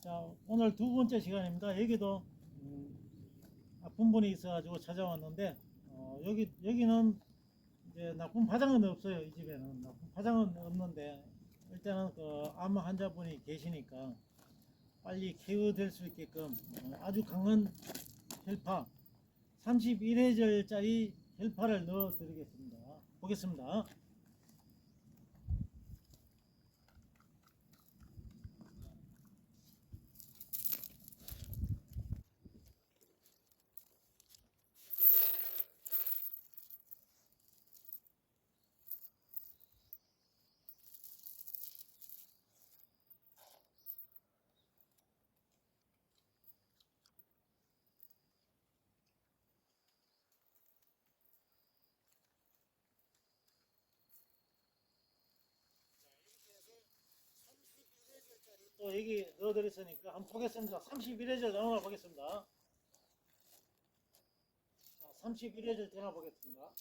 자, 오늘 두 번째 시간입니다. 여기도 음, 아픈 분이 있어가지고 찾아왔는데 어, 여기 여기는 이제 나쁜 파장은 없어요. 이 집에는 나쁜 파장은 없는데 일단은 그 암 환자분이 계시니까 빨리 케어될 수 있게끔 어, 아주 강한 헬파 31회절짜리 헬파를 넣어 드리겠습니다. 보겠습니다. 또 여기 넣어드렸으니까 한번 보겠습니다. 31회절 넣어 보겠습니다. 31회절 되나 보겠습니다.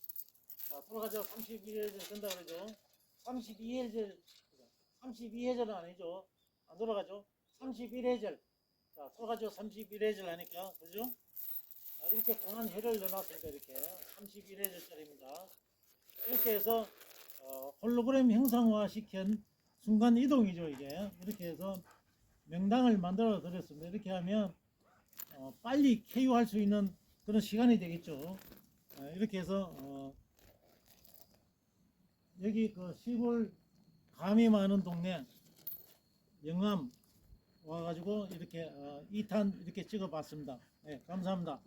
자, 돌아가죠. 31회절 된다 그러죠. 32회절, 32회절은 아니죠. 안 돌아가죠. 31회절. 자, 돌아가죠. 31회절 하니까, 그죠? 자, 이렇게 강한 혈을 넣어놨습니다. 이렇게. 31회절짜리입니다. 이렇게 해서, 어, 홀로그램 형상화 시킨 순간 이동이죠, 이게. 이렇게 해서 명당을 만들어 드렸습니다. 이렇게 하면, 어, 빨리 KO할 수 있는 그런 시간이 되겠죠. 어, 이렇게 해서, 어, 여기 그 시골 감이 많은 동네 영암 와가지고 이렇게 어, 2탄 이렇게 찍어 봤습니다. 네, 감사합니다.